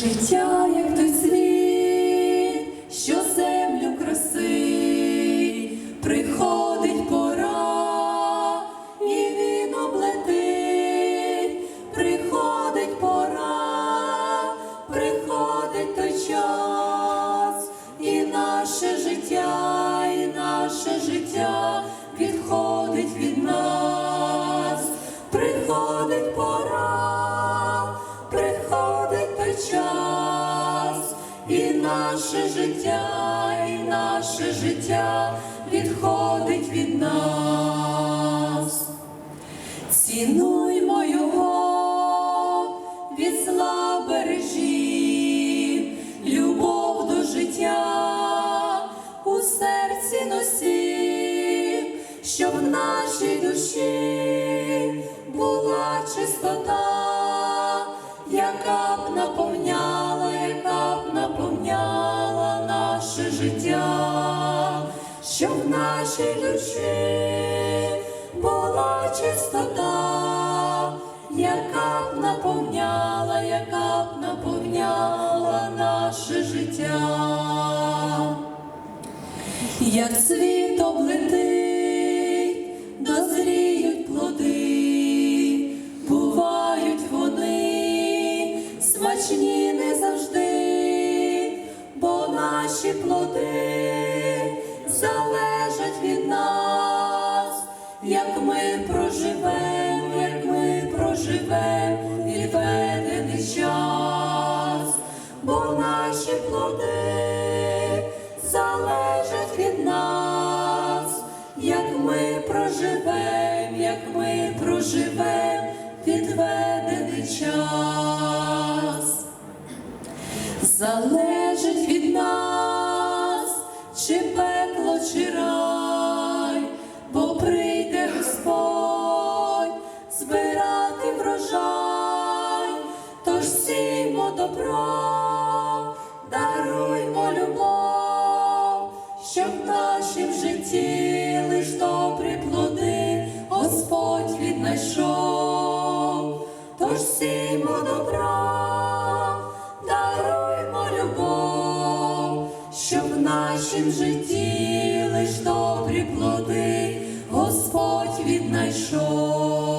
Життя, як той світ, що землю красить, приходить пора, і він облетить, приходить пора, приходить той час, наше життя, і наше життя відходить від нас. Цінуймо його, від зла бережі, любов до життя у серці носів, щоб в нашій душі була чистота, яка б наповняла, життя, щоб в нашій душі була чистота, яка б наповняла, яка б наповняла наше життя. Як світ облетить, наші плоди залежать від нас, як ми проживемо, як ми проживемо відведений час, бо наші плоди залежать від нас, як ми проживемо, як ми проживемо відведений час. Залежить добро, даруймо любов, щоб в нашім житті лиш добрі плоди Господь віднайшов, тож сіймо добро даруймо любов, щоб в нашім житті лиш добрі плоди Господь віднайшов.